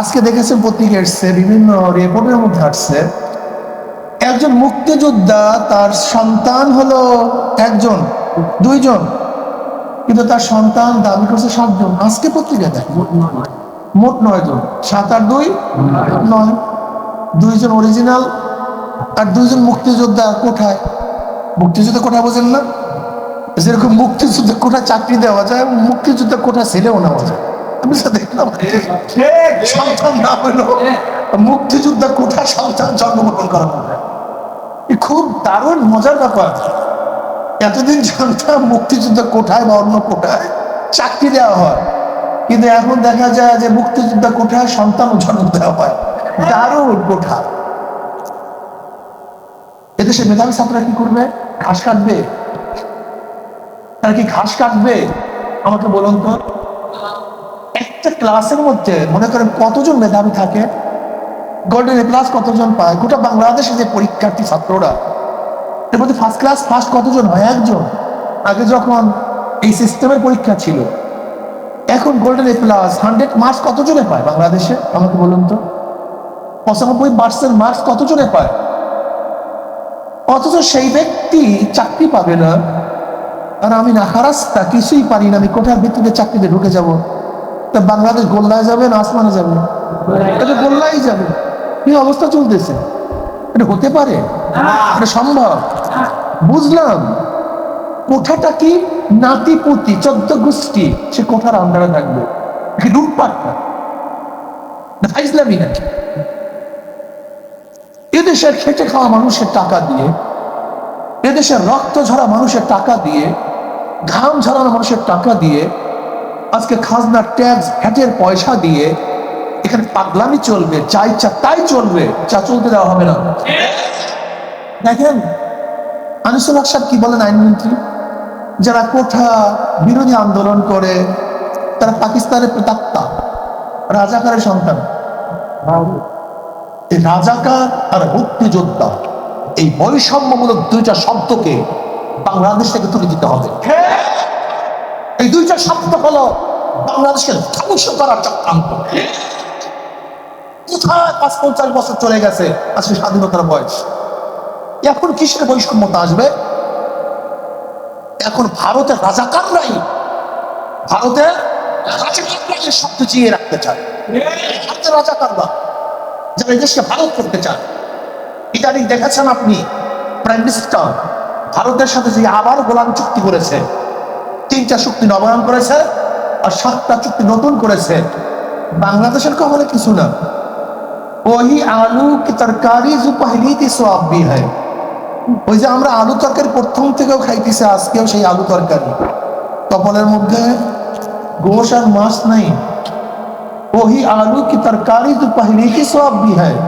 আজকে দেখেছেন পত্রিকা এসছে বিভিন্ন রিপোর্টের মধ্যে আসছে। একজন মুক্তিযোদ্ধা তার সন্তান হলো একজন দুইজন কিন্তু তার সন্তান দাবি করছে সাতজন। আজকে পত্রিকা দেখ মোট নয়। জন সাত আর দুই? নয়। দুইজন অরিজিনাল আর দুইজন মুক্তিযোদ্ধা কোথায়? মুক্তিযুদ্ধ কোথায় বোঝেন না? যেরকম মুক্তিযুদ্ধ কোথায় চাকরি দেওয়া যায় মুক্তিযুদ্ধ কোথায় ছেলেও নেওয়া যায়। আমি তো দেখলাম সন্তান না হলো। মুক্তিযুদ্ধ কোথায় সন্তান জন্মগ্রহণ করা খুব দারুণ মজার ব্যাপার। এতদিন জানতাম মুক্তিযুদ্ধ কোথায় বা অন্য কোথায় চাকরি দেওয়া হয়। কিন্তু এখন দেখা যায় যে মুক্তিযুদ্ধ কোঠায় সন্তান জন্ম দেওয়া হয়। দারুণ কোঠা। এদেশে মেধাবী ছাত্ররা কি করবে? ঘাস কাটবে? তারা কি ঘাস কাটবে? আমাকে বলুন তো। একটা ক্লাসের মধ্যে মনে করেন কতজন মেধাবী থাকে? গোল্ডেন ক্লাস কতজন পায়? গোটা বাংলাদেশে যে পরীক্ষার্থী ছাত্ররা, এর মধ্যে ফার্স্ট ক্লাস ফার্স্ট কতজন হয়? একজন। আগে যখন এই সিস্টেমের পরীক্ষা ছিল, এখন golden A plus hundred marks কতজনে পায় বাংলাদেশে? আমাকে বলুন তো। পঁচানব্বই পার্সেন্ট মার্কস কতজনে পায়? অথচ সেই ব্যক্তি চাকরি পাবে না। আর আমি না নাখারাস্তা কিছুই পারি না। আমি কোঠার ভিত্তিতে চাকরিতে ঢুকে যাব। তা বাংলাদেশ গোল্লায় যাবে না আসমানে যাবে এটা গোল্লাই যাবে। কি অবস্থা চলতেছে। এটা হতে পারে। এটা সম্ভব। বুঝলাম। কোঠাটা কি? নাতিপুতি চোদ্দ গোষ্ঠী সে কোঠার আন্ডারে থাকবে। কি লুটপাট এদেশের খেটে খাওয়া মানুষের টাকা দিয়ে, এদেশের রক্ত ঝরা মানুষের টাকা দিয়ে, ঘাম ঝরানো মানুষের টাকা দিয়ে আজকে খাজনা ট্যাক্স, ভ্যাটের পয়সা দিয়ে এখানে পাগলামি চলবে, যা ইচ্ছা তাই চলবে, যা চলতে দেওয়া হবে না। দেখেন, আনিসুল হক সাহেব কি বলেন আইনমন্ত্রী? যারা কোঠা বিরোধী আন্দোলন করে, তারা পাকিস্তানের প্রেতাত্মা রাজাকারের সন্তান। রাজাকার আর মুক্তিযোদ্ধা, এই বৈষম্যমূলক দুইটা শব্দকে বাংলাদেশ থেকে তুলে দিতে হবে। দুইটা শব্দ হলো বাংলাদেশকে ধ্বংস করার চক্রান্ত। কোথায় পাঁচ, পঞ্চাশ বছর চলে গেছে? আজকে স্বাধীনতার বয়স। এখন কিসের বৈষম্যতা আসবে? এখন ভারতের রাজাকাররাই ভারতের রাজাকাররাই শব্দ জিয়ে রাখতে চায়। ভারতের রাজাকাররা যারা দেশকে ভারত করতে চায়। ইদানিং দেখেছেন আপনি প্রাইম মিনিস্টার ভারতের সাথে যে আবার গোলাম চুক্তি করেছে তিনটা চুক্তি নবায়ন করেছে আর সাতটা চুক্তি নতুন করেছে। বাংলাদেশের কখনো কিছু না। ওই আলু কি তরকারি যে পহলি ভি হ্যায়। ওই যে আমরা আলু তরকারি প্রথম থেকেও খাইতেছি, আজকেও সেই আলু তরকারি। কপালের মধ্যে গোশ আর মাছ নাই। ওহি আলু কি তরকারি তো পহলে কি সব ভি হ্যায়।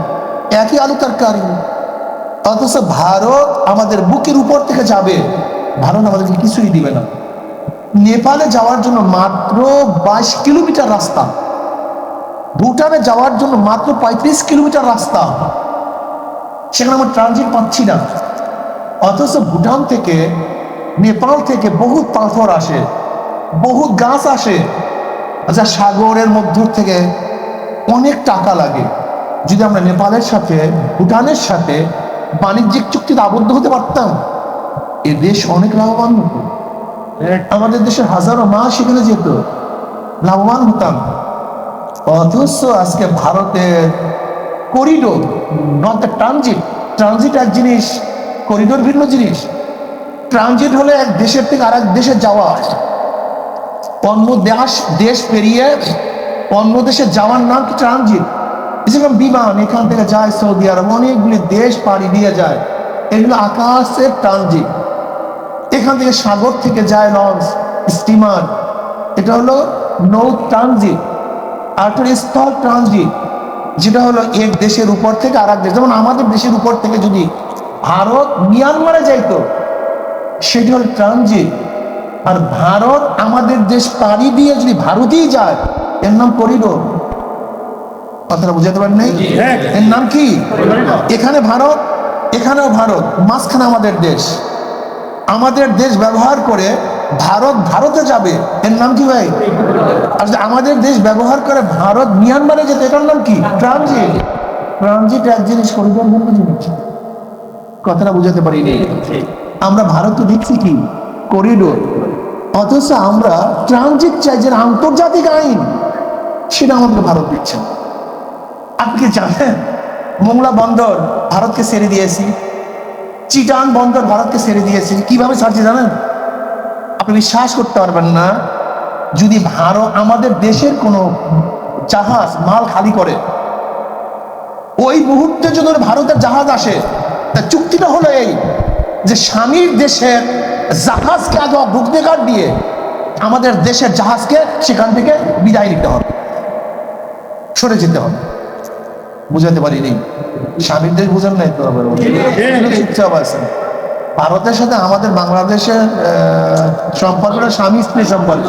একই আলু তরকারি। অথচ ভারত আমাদের বুকের উপর থেকে যাবে। ভারত আমাদেরকে কিছুই দিবে না। নেপালে যাওয়ার জন্য মাত্র বাইশ কিলোমিটার রাস্তা। ভুটানে যাওয়ার জন্য মাত্র পঁয়ত্রিশ কিলোমিটার রাস্তা। সেখানে আমরা ট্রানজিট পাচ্ছি না। অথচ ভুটান থেকে, নেপাল থেকে বহু পাথর আসে বহু গাছ আসে। আচ্ছা সাগরের মধ্য থেকে অনেক টাকা লাগে। যদি আমরা নেপালের সাথে, ভুটানের সাথে বাণিজ্যিক চুক্তিতে আবদ্ধ হতে পারতাম, এ দেশ অনেক লাভবান হতো। আমাদের দেশের হাজারো মাস সেখানে যেত। লাভবান হতাম। অথচ আজকে ভারতের corridor not the transit transit এক জিনিস, করিডোর ভিন্ন জিনিস। ট্রানজিট হলে এক দেশের থেকে আর এক দেশে যাওয়া। অন্য দেশ দেশ পেরিয়ে অন্য দেশে যাওয়ার নাম কি ট্রানজিট? যেরকম বিমান, এখান থেকে যায় সৌদি আরব, অনেকগুলি দেশ পাড়ি দিয়ে যায়। এগুলো আকাশের ট্রানজিট। এখান থেকে সাগর থেকে যায় লঞ্চ স্টিমার এটা হলো নৌ ট্রানজিট আর স্থল ট্রানজিট যেটা হলো এক দেশের উপর থেকে আর এক দেশ। যেমন আমাদের দেশের উপর থেকে যদি ভারত মিয়ানমারে যাইতো সেটি হল ট্রানজিট। আর ভারত আমাদের দেশ পাড়ি দিয়ে যদি ভারতেই যায় এর নাম করিডোর। কথাটা বুঝাতে পারেন নাই? এর নাম কি? এখানে ভারত এখানেও ভারত মাঝখানে আমাদের দেশ। আমাদের দেশ ব্যবহার করে ভারত ভারতে যাবে। এর নাম কি ভাই? আর আমাদের দেশ ব্যবহার করে ভারত মিয়ানমারে যেতে, এটার নাম কি? ট্রানজিট। ট্রানজিট এক জিনিস করিডোর বন্ধ জিনিস কথাটা বুঝাতে পারিনি। আমরা ভারতে দিচ্ছি কি? করিডোর। অথচ আমরা ট্রানজিট চাই যে আন্তর্জাতিক আইন, সেটা আমাদের ভারত দিচ্ছে। আপনি কি জানেন, মোংলা বন্দর ভারতকে ছেড়ে দিয়েছি। চিটান বন্দর ভারতকে ছেড়ে দিয়েছে। কীভাবে ছাড়ছি জানেন? আপনি বিশ্বাস করতে পারবেন না, যদি ভারত আমাদের দেশের কোনো জাহাজ, মাল খালি করে, ওই মুহূর্তে যদি ভারতের জাহাজ আসে, তা চুক্তিটা হলো এই যে স্বামীর দেশের জাহাজকে আগে অগ্নিকার দিয়ে আমাদের দেশের জাহাজকে সেখান থেকে বিদায় নিতে হবে। সরে যেতে হবে। বুঝাতে পারিনি। স্বামীর দেশ বুঝেন নাই তো চুপচাপ ভারতের সাথে আমাদের বাংলাদেশের সম্পর্কটা স্বামী স্ত্রী সম্পর্ক।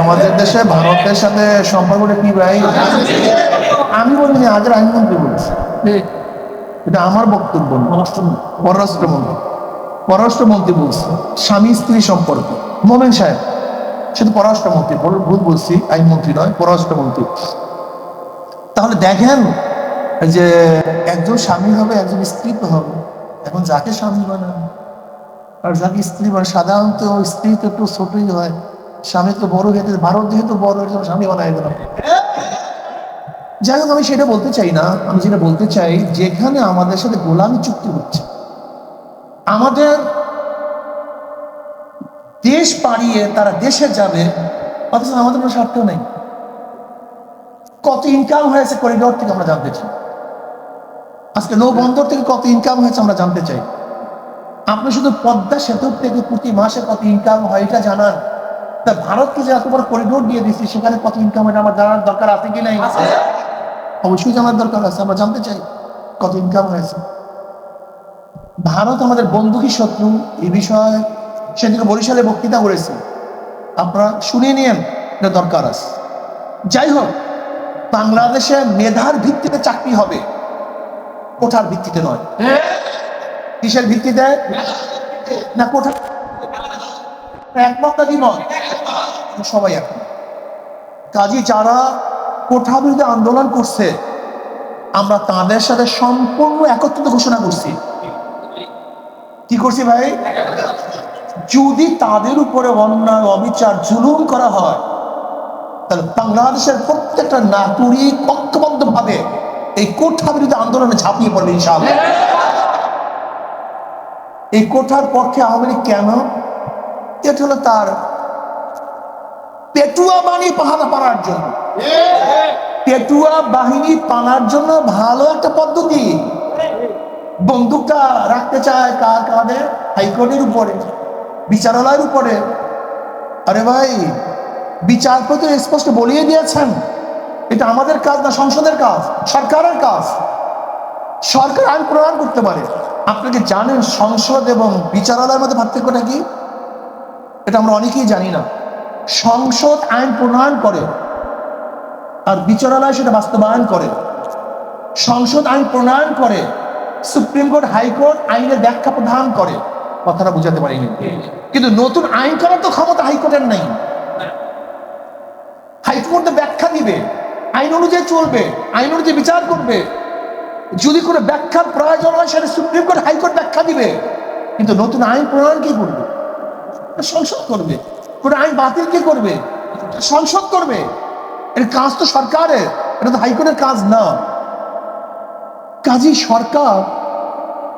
আমাদের দেশে ভারতের সাথে সম্পর্কটা কি ভাই? আমি বলিনি আগের আইনমন্ত্রী বলছি। এটা আমার বক্তব্য পররাষ্ট্রমন্ত্রী পররাষ্ট্রমন্ত্রী বলছে, স্বামী স্ত্রী সম্পর্ক। মোমেন সাহেব, সে তো পররাষ্ট্রমন্ত্রী ভুল বলছি আইনমন্ত্রী নয় পররাষ্ট্রমন্ত্রী তাহলে দেখেন যে একজন স্বামী হবে, একজন স্ত্রী তো হবে। এখন যাকে স্বামী বানান, আর যাকে স্ত্রী বানান, সাধারণত স্ত্রী তো একটু ছোটই হয়। স্বামী তো বড় হয়ে ভারত যেহেতু বড় হয়েছে স্বামী বানায় দিলাম যাই হোক, আমি সেটা বলতে চাই না। আমি যেটা বলতে চাই, যেখানে আমাদের সাথে গোলামি চুক্তি হচ্ছে, আমাদের দেশ পাড়িয়ে তারা দেশে যাবে, অথচ আমাদের কোনো স্বার্থ নেই। কত ইনকাম হয়েছে করিডোর থেকে আমরা জানতে চাই। আজকে নৌ বন্দর থেকে কত ইনকাম হয়েছে আমরা জানতে চাই। আপনি শুধু পদ্মা সেতু থেকে প্রতি মাসে কত ইনকাম হয় এটা জানান। তা ভারতকে যে এত বড় করিডোর দিয়ে দিচ্ছি সেখানে কত ইনকাম হয় আমার জানার দরকার আছে কি নাই? অবশ্যই জানার দরকার আছে আমরা জানতে চাই কত ইনকাম হয়েছে। ভারত আমাদের বন্ধু কি শত্রু এই বিষয়ে সেদিকে বরিশালে বক্তৃতা করেছে। আপনারা শুনিয়ে নিয়েন এটা দরকার আছে। যাই হোক বাংলাদেশে মেধার ভিত্তিতে চাকরি হবে। কোঠার ভিত্তিতে নয়। কিসের ভিত্তিতে? না কোঠা একমত না দ্বিমত সবাই এখন কাজী যারা কোঠা বিরোধী আন্দোলন করছে আমরা তাদের সাথে সম্পূর্ণ একত্রিত ঘোষণা করছি। কি করছি ভাই? যদি তাদের উপরে অন্যায় অবিচার জুলুম করা হয় তাহলে বাংলাদেশের প্রত্যেকটা নাগরিক ঐক্যবদ্ধ ভাবে এই কোঠা বিরোধী আন্দোলনে ঝাঁপিয়ে পড়বে ইনশাআল্লাহ। এই কোঠার পক্ষে আওয়ামী লীগ কেন? এটা হলো তার পেটুয়া বাণী পাহারা পাড়ার জন্য। পেটুয়া বাহিনী পানার জন্য ভালো একটা পদ্ধতি। বন্দুকটা রাখতে চায় কার কাঁধে হাইকোর্টের উপরে, বিচারালয়ের উপরে। আরে ভাই বিচারপতি স্পষ্ট বলিয়ে দিয়েছেন, এটা আমাদের কাজ না সংসদের কাজ, সরকারের কাজ। সরকার আইন প্রণয়ন করতে পারে। আপনি কি জানেন সংসদ এবং বিচারালয়ের মধ্যে পার্থক্যটা কি? এটা আমরা অনেকেই জানি না। সংসদ আইন প্রণয়ন করে আর বিচারালয় সেটা বাস্তবায়ন করে। সংসদ আইন প্রণয়ন করে, সুপ্রিম কোর্ট হাইকোর্ট আইনের ব্যাখ্যা প্রদান করে। কথাটা বুঝাতে পারিনি। কিন্তু নতুন আইন করার তো ক্ষমতা হাইকোর্টের নেই। হাইকোর্ট ব্যাখ্যা দিবে, আইন অনুযায়ী চলবে, আইন অনুযায়ী বিচার করবে। যদি কোনো ব্যাখ্যার প্রয়োজন হয়, সেটা সুপ্রিম কোর্ট হাইকোর্ট ব্যাখ্যা দিবে। কিন্তু নতুন আইন প্রণয়ন কি করবে? সংসদ করবে। কোনো আইন বাতিল কে করবে? সংসদ করবে। এর কাজ তো সরকারের, এটা তো হাইকোর্টের কাজ না। কাজী সরকার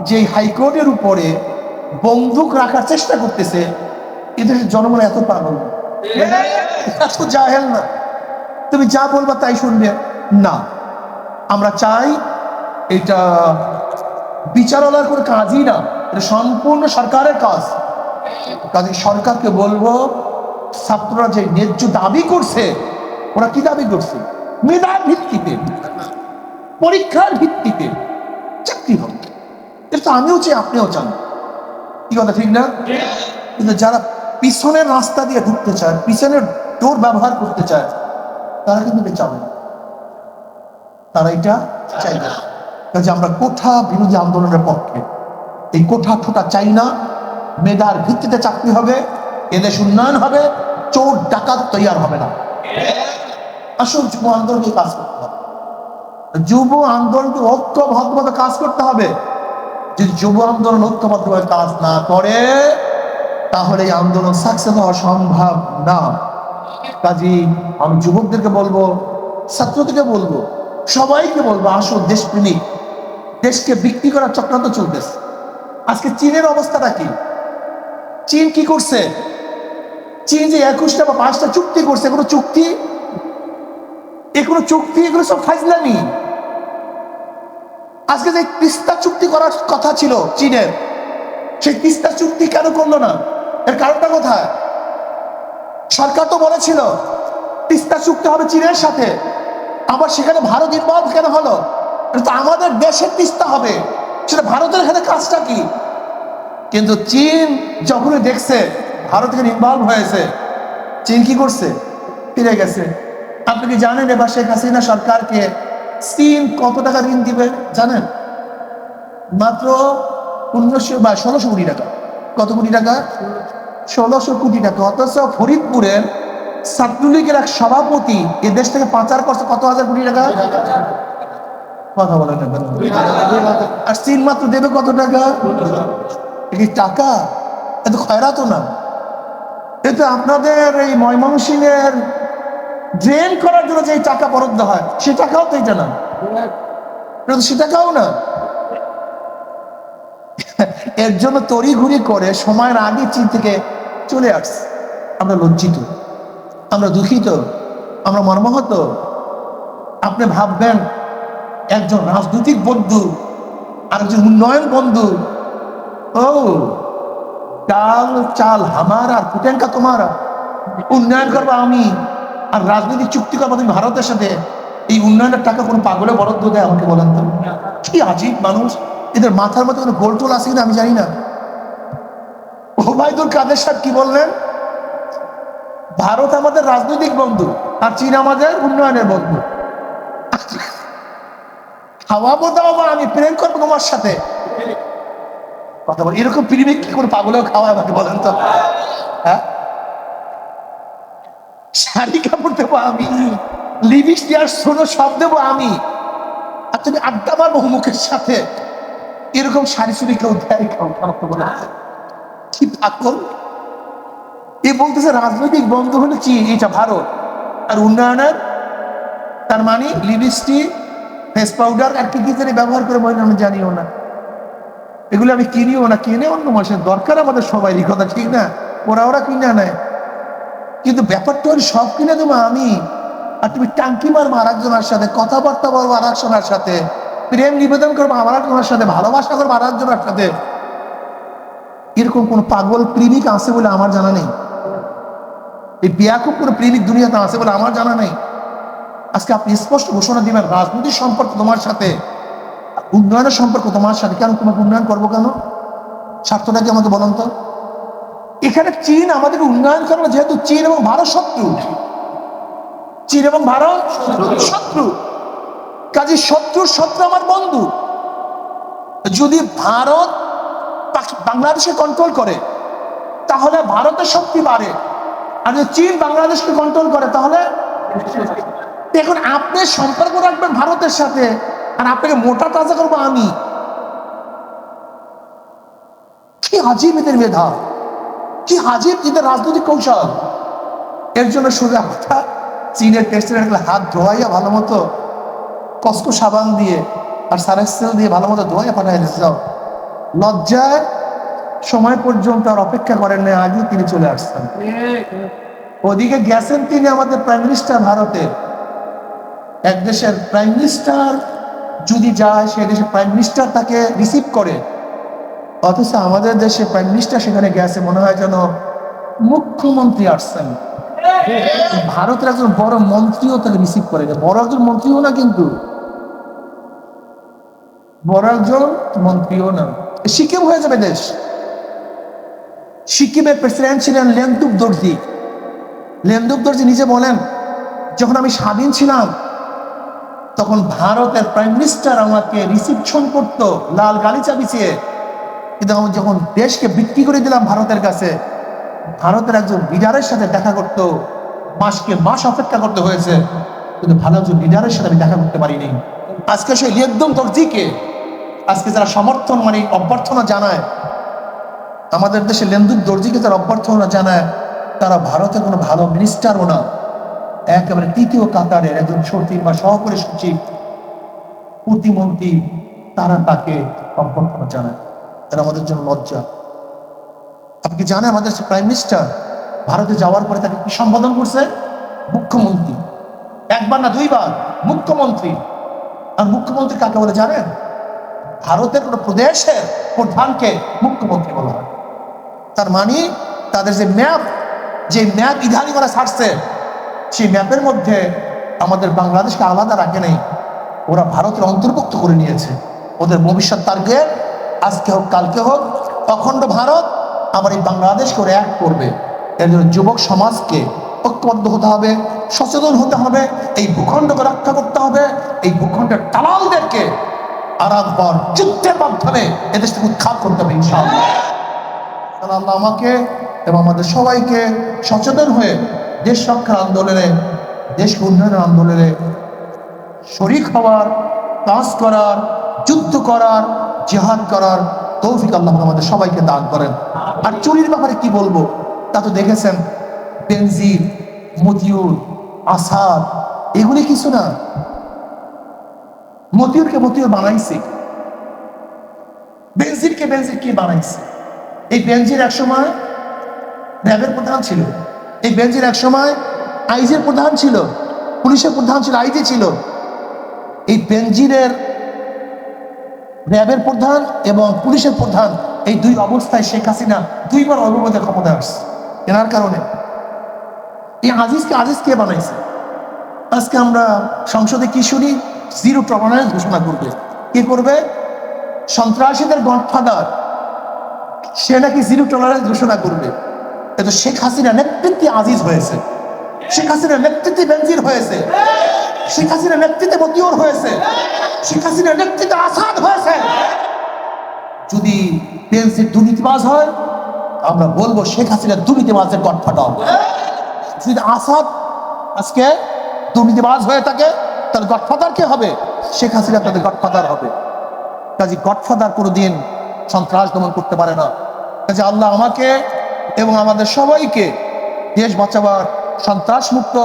যে হাইকোর্টের উপরে বন্দুক রাখার চেষ্টা করতেছে এদের জনগণ এত পাগল। এত জাহেল না। তুমি যা বলবা তাই শুনবে। না আমরা চাই এটা বিচারালয়ের কোনো কাজই না এটা সম্পূর্ণ সরকারের কাজ। কাজে সরকারকে বলব ছাত্ররা যে ন্যায্য দাবি করছে ওরা কি দাবি করছে? মেধার ভিত্তিতে পরীক্ষার ভিত্তিতে চাকরি হবে। এটা তো আমিও চাই আপনিও চান। কি কথা ঠিক না? কিন্তু যারা পিছনের রাস্তা দিয়ে ঢুকতে চায়, পিছনের ডোর ব্যবহার করতে চায়, তারা কিন্তু এটা না। তারা এটা চাই না। কাজে আমরা কোঠা বিরোধী আন্দোলনের পক্ষে। এই কোঠা ঠোটা চাই না। মেধার ভিত্তিতে চাকরি হবে, এদেশ উন্নয়ন হবে, চোর, ডাকাত তৈয়ার হবে না। আসল যুব আন্দোলনকে কাজ করতে হবে। যুব আন্দোলনকে ঐক্যবদ্ধভাবে কাজ করতে হবে। যদি যুব আন্দোলন ঐক্যবদ্ধভাবে কাজ না করে তাহলে এই আন্দোলন সাকসেস হওয়া সম্ভব না। কাজী আমি যুবকদেরকে বলব, ছাত্রদেরকে বলব, সবাইকে বলব, আসো দেশপ্রেমিক, দেশকে বিক্রি করার চক্রান্ত চলতেছে। আজকে চীনের অবস্থাটা কি? চীন কি করছে? চীন যে একুশটা বা পাঁচটা চুক্তি করছে, এগুলো চুক্তি? এগুলো চুক্তি, এগুলো সব ফাইজলামি আজকে যে তিস্তা চুক্তি করার কথা ছিল চীনের, সেই তিস্তা চুক্তি কেন করল না? এর কারণটা কোথায়? সরকার তো বলেছিল, তিস্তা চুক্তি হবে চীনের সাথে। আবার সেখানে ভারত ইনভলভ কেন হলো? তো আমাদের দেশের তিস্তা হবে। সেটা ভারতের হাতে কাজটা কি? কিন্তু চীন যখনই দেখছে, ভারত এখানে ইনভলভ হয়েছে, চীন কি করছে? ফিরে গেছে। আপনি কি জানেন এবার শেখ হাসিনা সরকারকে চীন কত টাকা ঋণ দিবে? জানেন? মাত্র পনেরোশো বা ষোলোশো কোটি টাকা। কত কোটি টাকা? ষোলোশো কোটি টাকা। অথচ ফরিদপুরের ছাত্রলীগের এক সভাপতি এ দেশ থেকে পাচার করছে কত হাজার কোটি টাকা? কথা বলেন না। কেন? আর চীন মাত্র দেবে কত টাকা? এ কি টাকা? এত খয়রাতো না। এতে আপনাদের এই ময়মনসিংহের ড্রেন করার জন্য যে টাকা বরাদ্দ হয়, সে টাকাও তো এটা না। সে টাকাও না। এর জন্য তড়িঘড়ি করে সময়ের আগে চীন থেকে চলে আসছে। আমরা লজ্জিত, আমরা দুঃখিত, আমরা মর্মাহত। আপনি ভাববেন, একজন রাজনৈতিক বন্ধু, আরেকজন উন্নয়ন বন্ধু। ও, ডাল, চাল, হামার আর ফুটেঙ্কা তোমার। উন্নয়ন করব আমি, আর রাজনৈতিক চুক্তি করব তুমি ভারতের সাথে। এই উন্নয়নের টাকা কোনো পাগলে বরাদ্দ দেয় আমাকে বলেন তো। কি আজীব মানুষ। এদের মাথার মধ্যে কোনো গোল টোল আছে কিনা আমি জানি না। ওবায়দুল কাদের সাহেব কি বললেন? ভারত আমাদের রাজনৈতিক বন্ধু আর চীন আমাদের উন্নয়নের বন্ধু। খাওয়াবো দাওয়াবো আমি প্রেম করব তোমার সাথে। কথা বল, এরকম প্রেমিক কি করে পাগলেও খাওয়া আমাকে বলেন তো? হ্যাঁ? শাড়ি কাপড় দেবো আমি, লিপস্টিক আর সোনো সব দেবো আমি। আর তুমি আড্ডা মারবো মুখের সাথে। এরকম শাড়ি চুরি কেউ দেয় কেউ কি পাগল? এ বলতেছে, রাজনৈতিক বন্ধু হলো চীন এটা ভারত। আর উন্নয়নের? তার মানে লিপস্টিক, ফেস পাউডার, আর কি কি জানি ব্যবহার করে মহিলা আমি জানিও না। এগুলো আমি কিনিও না, কিনে অন্য মানুষের দরকার আমাদের সবাই কথা ঠিক না? ওরা ওরা কিনে নেয়। কিন্তু ব্যাপারটা হলো, সব কিনে দেবো আমি। আর তুমি টাঙ্কি মারবো আর একজনের সাথে, কথাবার্তা বলব আর একজনের সাথে। প্রেম নিবেদন করব, আমার তোমার সাথে ভালোবাসা করব, আর একজনের সাথে এরকম কোন পাগল প্রেমিক আছে বলে আমার জানা নেই। এই বিয়াকুব কোনো প্রেমিক দুনিয়াতে আছে বলে আমার জানা নেই। আজকে আপনি স্পষ্ট ঘোষণা দিবেন রাজনৈতিক সম্পর্ক তোমার সাথে উন্নয়নের সম্পর্ক তোমার সাথে। কেন তোমাকে উন্নয়ন করব কেন? স্বার্থটা কি আমাকে বলুন তো? এখানে চীন আমাদের উন্নয়ন করবে যেহেতু চীন এবং ভারত শত্রু। চীন এবং ভারত শত্রু। কাজে শত্রুর শত্রু আমার বন্ধু। যদি ভারত বাংলাদেশকে কন্ট্রোল করে, তাহলে ভারতের শক্তি বাড়ে। আর যদি চীন বাংলাদেশকে কন্ট্রোল করে, তাহলে এখন আপনি সম্পর্ক রাখবেন ভারতের সাথে, আর আপনাকে মোটা তাজা করব আমি। কি আজীব এদের মেধা। কি আজীব এদের রাজনৈতিক কৌশল। এর জন্য সোজা কথা চীনের প্রেসিডেন্ট হাত ধোয়াইয়া ভালো মতো কস্কো সাবান দিয়ে আর সারেক্সেল দিয়ে ভালো মতো ধোয়াইয়া পাঠাই যাও লজ্জায় সময় পর্যন্ত আর অপেক্ষা করেন না আগে তিনি চলে আসছেন। ওদিকে গেছেন তিনি আমাদের প্রাইম মিনিস্টার ভারতের। এক দেশের প্রাইম মিনিস্টার যদি যায়, সে দেশের প্রাইম মিনিস্টার তাকে রিসিভ করে। অথচ আমাদের দেশে প্রাইম মিনিস্টার সেখানে গেছে, মনে হয় যেন মুখ্যমন্ত্রী আসছেন। ভারতের একজন বড় মন্ত্রীও তাকে রিসিভ করে বড় একজন মন্ত্রীও না কিন্তু। বড় একজন মন্ত্রীও না। সিকিম হয়ে যাবে দেশ। সিকিমের প্রেসিডেন্ট ছিলেন লেন্দুপ দর্জি। লেন্দুপ দর্জি নিজে বলেন, যখন আমি স্বাধীন ছিলাম, তখন ভারতের প্রাইম মিনিস্টার আমাকে রিসিপশন করতো লাল গালিচা বিছিয়ে। কিন্তু আমি যখন দেশকে বিক্রি করে দিলাম ভারতের কাছে, ভারতের একজন লিডারের সাথে দেখা করতে, মাসকে মাস অপেক্ষা করতে হয়েছে। কিন্তু ভালো একজন লিডারের সাথে আমি দেখা করতে পারিনি। আজকে সেই একদম দর্জিকে আজকে যারা সমর্থন মানে অভ্যর্থনা জানায়, আমাদের দেশে লেন্দুক দর্জিকে যারা অভ্যর্থনা জানায়, তারা ভারতে কোনো ভালো মিনিস্টারও না। একেবারে তৃতীয় কাতারের একজন সচিব বা সহকারী সচিব, প্রতিমন্ত্রী, তারা তাকে অভ্যর্থনা জানায়। এটা আমাদের জন্য লজ্জা। আপনি কি জানেন আমাদের প্রাইম মিনিস্টার ভারতে যাওয়ার পরে তাকে কি সম্বোধন করছে? মুখ্যমন্ত্রী। একবার না দুইবার, মুখ্যমন্ত্রী। আর মুখ্যমন্ত্রী কাকে বলে জানেন? ভারতের কোনো প্রদেশের প্রধানকে মুখ্যমন্ত্রী বলা হয়। তার মানে তাদের যে ম্যাপ যে ম্যাপ ইধানি করা ছাড়ছে সেই ম্যাপের মধ্যে আমাদের বাংলাদেশকে আলাদা রাখে নেই। ওরা ভারতের অন্তর্ভুক্ত করে নিয়েছে। ওদের ভবিষ্যৎ টার্গেট আজকে হোক, কালকে হোক, অখণ্ড ভারত আমার এই বাংলাদেশকে ওরা এক করবে। এর জন্য যুবক সমাজকে ঐক্যবদ্ধ হতে হবে, সচেতন হতে হবে, এই ভূখণ্ডকে রক্ষা করতে হবে, এই ভূখণ্ডের আরামপর যুদ্ধের মাধ্যমে এদেশ থেকে উৎখাত করতে হবে, ইনশাআল্লাহ। আল্লাহ আমাকে এবং আমাদের সবাইকে সচেতন হয়ে দেশ রক্ষার আন্দোলনে দেশকে উন্নয়নের আন্দোলনে শরিক হওয়ার, কাজ করার, যুদ্ধ করার, জেহাদ করার তৌফিক আল্লাহ আমাদের সবাইকে দান করেন। আর চুরির ব্যাপারে কি বলব? তা তো দেখেছেন, বেনজির, মতিউর, আসাদ, এগুলি কিছু না। মতিউরকে মতিউর বানাইছে। বেনজিরকে বেনজির কে বানাইছে? এই বেনজির এক সময় র্যাবের প্রধান ছিল। এই বেনজির এক সময় আইজের প্রধান ছিল। পুলিশের প্রধান ছিল, আইজি ছিল। এই বেনজিরের র্যাবের প্রধান এবং পুলিশের প্রধান এই দুই অবস্থায় শেখ হাসিনা দুইবার অভিমতে ক্ষমতা আসছে। কেনার কারণে। এই আজিজকে, আজিজ কে বানাইছে? আজকে আমরা সংসদে কি শুনি? জিরো টলারেন্স ঘোষণা করবে। কি করবে? সন্ত্রাসীদের গডফাদার, সে নাকি জিরো টলারেন্স ঘোষণা করবে। কিন্তু শেখ হাসিনা নেতৃত্বে আজিজ হয়েছে। শেখ হাসিনার নেতৃত্বে বেনজির হয়েছে। শেখ হাসিনার নেতৃত্বে মতিউর হয়েছে। শেখ হাসিনার নেতৃত্বে আসাদ হয়েছে। যদি বেনজির দুর্নীতিবাজ হয়, আমরা বলব শেখ হাসিনা দুর্নীতিবাজের গডফাদার। যদি আসাদ আজকে দুর্নীতিবাজ হয়ে থাকে তাহলে গডফাদার কে হবে শেখ হাসিনা তাদের গডফাদার হবে কাজে গডফাদার কোনোদিন সন্ত্রাস দমন করতে পারে না কাজে আল্লাহ আমাকে এবং আমাদের সবাইকে দেশ বাঁচাবার সন্ত্রাস মুক্ত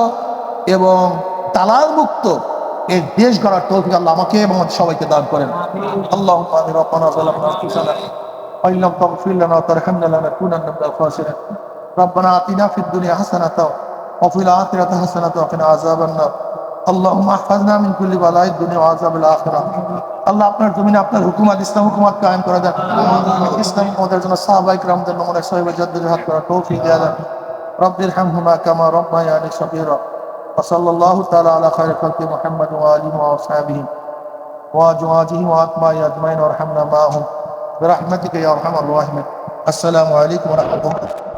এবং তালাল মুক্ত এই দেশ গড়ার তৌফিক আল্লাহ আমাকে এবং আমাদের সবাইকে দান করেন আল্লাহ আমিন রব্বানা যালামনা আনফুসানা وإن لم تغفر لنا وترحمنا لنكونن من الخاسرين ربنا آتنا في الدنيا حسنة وفي الآخرة حسنة وقنا عذاب النار আল্লাহ ফাজনা মিন কুল্লি বালাই দুনিয়া আজাবুল আখরা আল্লাহ আপনার জমিনে আপনার হুকুমাত ইসলাম হুকুমাত কায়েম করা যান ইসলামী আমাদের জন্য সাহাবাইক রামদের নমুনা সাহেবের জাদ্দের হাত করা তৌফিক দেওয়া যান রব্বির হামহুমা কামা রব্বায়ানি সবিরা وصلى الله تعالى على خير خلق محمد وآله وأصحابه وأزواجه وأتباعه أجمعين وارحمنا معهم برحمتك يا أرحم الراحمين السلام عليكم ورحمة الله